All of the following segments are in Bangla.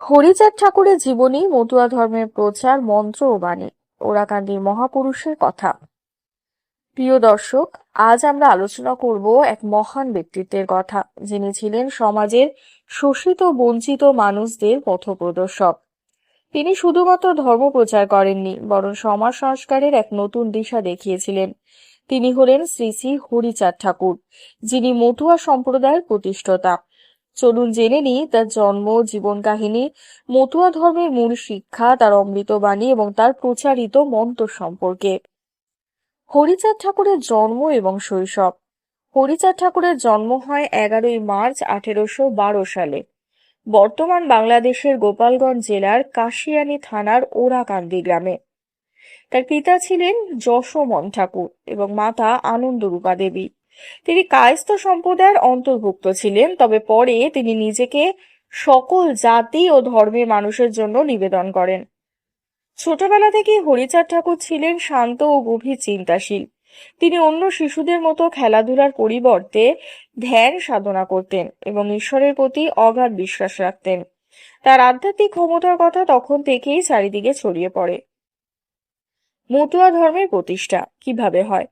হরিচাঁদ ঠাকুরের জীবনী, মতুয়া ধর্মের প্রচার, মন্ত্র ও বাণী, ওরাকান্দির মহাপুরুষের কথা। প্রিয় দর্শক, আজ আমরা আলোচনা করব এক মহান ব্যক্তিত্বের কথা, যিনি ছিলেন সমাজের শোষিত, বঞ্চিত মানুষদের পথপ্রদর্শক। তিনি শুধুমাত্র ধর্ম প্রচার করেননি, বরং সমাজ সংস্কারের এক নতুন দিশা দেখিয়েছিলেন। তিনি হলেন শ্রী শ্রী হরিচাঁদ ঠাকুর, যিনি মতুয়া সম্প্রদায়ের প্রতিষ্ঠাতা। চলুন জেনে নিই, তার জন্ম জীবন কাহিনী মতুয়া ধর্মের মূল শিক্ষা, তার অমৃতবাণী এবং তার প্রচারিত মন্ত্র সম্পর্কে। হরিচাঁদ ঠাকুরের জন্ম এবং শৈশব। হরিচাঁদ ঠাকুরের জন্ম হয় এগারোই মার্চ আঠেরোশো বারো সালে। বর্তমান বাংলাদেশের গোপালগঞ্জ জেলার কাশিয়ানী থানার ওরাকান্দি গ্রামে। তার পিতা ছিলেন যশোমন ঠাকুর এবং মাতা আনন্দরূপা দেবী। তিনি কায়স্থ সম্প্রদায়ের অন্তর্ভুক্ত ছিলেন, তবে পরে তিনি নিজেকে সকল জাতি ও ধর্মের মানুষের জন্য নিবেদন করেন। ছোটবেলা থেকে হরিচাঁদ ঠাকুর ছিলেন শান্ত ও গভীর চিন্তাশীল। তিনি অন্য শিশুদের মতো খেলাধুলার পরিবর্তে ধ্যান সাধনা করতেন এবং ঈশ্বরের প্রতি অগাধ বিশ্বাস রাখতেন। তার আধ্যাত্মিক ক্ষমতার কথা তখন থেকেই চারিদিকে ছড়িয়ে পড়ে। মতুয়া ধর্মের প্রতিষ্ঠা কীভাবে হয়?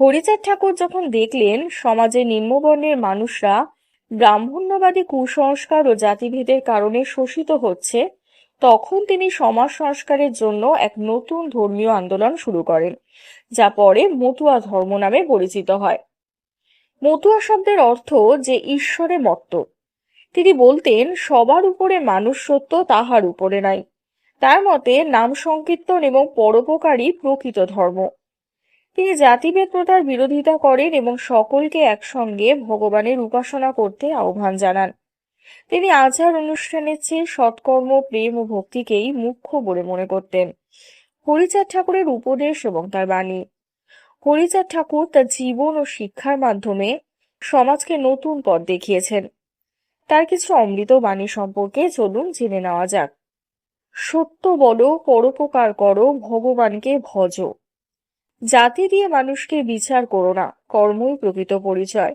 হরিচাঁদ ঠাকুর যখন দেখলেন সমাজে নিম্নবর্ণের মানুষরা ব্রাহ্মণ্যবাদী কুসংস্কার ও জাতিভেদের কারণে শোষিত হচ্ছে, তখন তিনি সমাজ সংস্কারের জন্য এক নতুন ধর্মীয় আন্দোলন শুরু করেন, যা পরে মতুয়া ধর্ম নামে পরিচিত হয়। মতুয়া শব্দের অর্থ যে ঈশ্বরে মত্ত। তিনি বলতেন, সবার উপরে মানুষ সত্য তাহার উপরে নাই। তার মতে নাম সংকীর্তন এবং পরোপকারী প্রকৃত ধর্ম। তিনি জাতিভেদ প্রথার বিরোধিতা করেন এবং সকলকে একসঙ্গে ভগবানের উপাসনা করতে আহ্বান জানান। তিনি আচার অনুষ্ঠানের চেয়ে সৎকর্ম, প্রেম ও ভক্তিকেই মুখ্য বলে মনে করতেন। হরিচাঁদ ঠাকুরের উপদেশ এবং তার বাণী। হরিচাঁদ ঠাকুর তার জীবন ও শিক্ষার মাধ্যমে সমাজকে নতুন পথ দেখিয়েছেন। তার কিছু অমৃত বাণী সম্পর্কে চলুন জেনে নেওয়া যাক। সত্য বলো, পরোপকার করো, ভগবানকে ভজ। জাতি দিয়ে মানুষকে বিচার করো না, কর্মই প্রকৃত পরিচয়।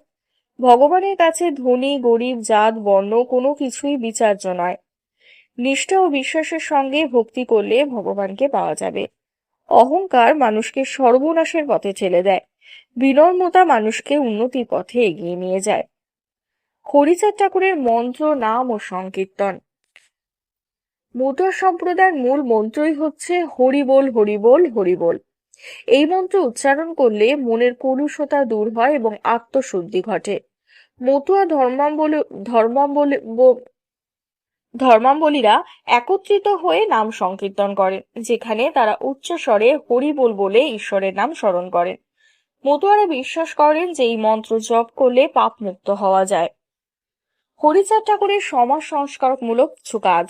ভগবানের কাছে ধনী, গরিব, জাত, বর্ণ কোনো কিছুই বিচার্য নয়। নিষ্ঠা ও বিশ্বাসের সঙ্গে ভক্তি করলে ভগবানকে পাওয়া যাবে। অহংকার মানুষকে সর্বনাশের পথে ঠেলে দেয়। বিনম্রতা মানুষকে উন্নতির পথে এগিয়ে নিয়ে যায়। হরিচাঁদ ঠাকুরের মন্ত্র, নাম ও সংকীর্তন। মতুয়া সম্প্রদায়ের মূল মন্ত্রই হচ্ছে হরিবোল হরিবোল হরিবোল। এই মন্ত্র উচ্চারণ করলে মনের কলুষতা দূর হয় এবং আত্মশুদ্ধি ঘটে। মতুয়া ধর্মাম্বলী ধর্মাম্বলী ধর্মাম্বলীরা একত্রিত হয়ে নাম সংকীর্তন করেন যেখানে তারা উচ্চ স্বরে হরিবোল বলে ঈশ্বরের নাম স্মরণ করেন মতুয়ারা বিশ্বাস করেন যে এই মন্ত্র জপ করলে পাপ মুক্ত হওয়া যায়। হরিচাঁদ ঠাকুরের সমাজ সংস্কারকমূলক কিছু কাজ।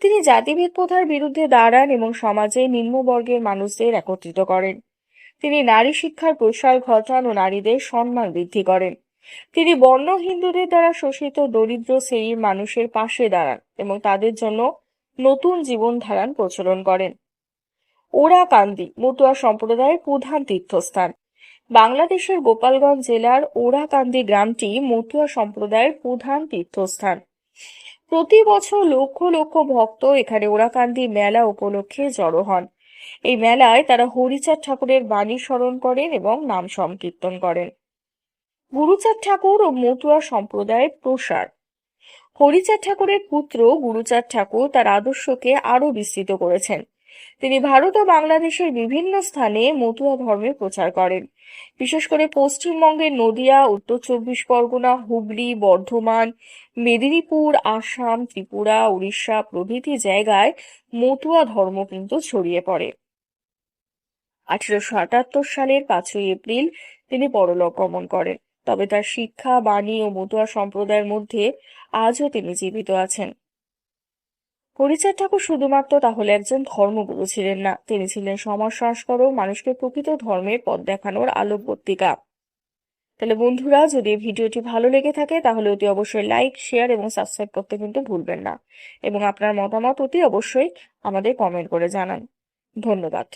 তিনি জাতিভেদ প্রথার বিরুদ্ধে দাঁড়ান এবং সমাজে নিম্নবর্গের মানুষদের একত্রিত করেন। তিনি নারী শিক্ষার প্রসার ঘটান ও নারীদের সম্মান বৃদ্ধি করেন। তিনি বর্ণ হিন্দুদের দ্বারা শোষিত দরিদ্র শ্রেণির মানুষের পাশে দাঁড়ান এবং তাদের জন্য নতুন জীবনধারান প্রচলন করেন। ওরাকান্দি মতুয়া সম্প্রদায়ের প্রধান তীর্থস্থান। বাংলাদেশের গোপালগঞ্জ জেলার ওরাকান্দি গ্রামটি মতুয়া সম্প্রদায়ের প্রধান তীর্থস্থান। প্রতি বছর লক্ষ লক্ষ ভক্ত এখানে ওরাকান্দি মেলা উপলক্ষে জড়ো হন। এই মেলায় তারা হরিচাঁদ ঠাকুরের বাণী স্মরণ করেন এবং নাম সংকীর্তন করেন। গুরুচাঁদ ঠাকুর ও মতুয়া সম্প্রদায়ের প্রসার। হরিচাঁদ ঠাকুরের পুত্র গুরুচাঁদ ঠাকুর তার আদর্শকে আরও বিস্তৃত করেছেন। তিনি ভারত ও বাংলাদেশের বিভিন্ন স্থানে মতুয়া ধর্মের প্রচার করেন। বিশেষ করে পশ্চিমবঙ্গের নদিয়া, উত্তর চব্বিশ পরগনা, হুগলি, বর্ধমান, মেদিনীপুর, আসাম, ত্রিপুরা, উড়িষ্যা প্রভৃতি জায়গায় মতুয়া ধর্ম কিন্তু ছড়িয়ে পড়ে। আঠারোশো আটাত্তর সালের পাঁচই এপ্রিল তিনি পরলোক গমন করেন, তবে তার শিক্ষা, বাণী ও মতুয়া সম্প্রদায়ের মধ্যে আজও তিনি জীবিত আছেন। হরিচাঁদ ঠাকুর শুধুমাত্র তাহলে একজন ধর্মগুরু ছিলেন না। তিনি ছিলেন সমাজ সংস্কারক মানুষকে প্রকৃত ধর্মের পথ দেখানোর আলোকবর্তিকা। তাহলে বন্ধুরা, যদি ভিডিওটি ভালো লেগে থাকে, তাহলে অতি অবশ্যই লাইক, শেয়ার এবং সাবস্ক্রাইব করতে কিন্তু ভুলবেন না। এবং আপনার মতামত অতি অবশ্যই আমাদের কমেন্ট করে জানান। ধন্যবাদ।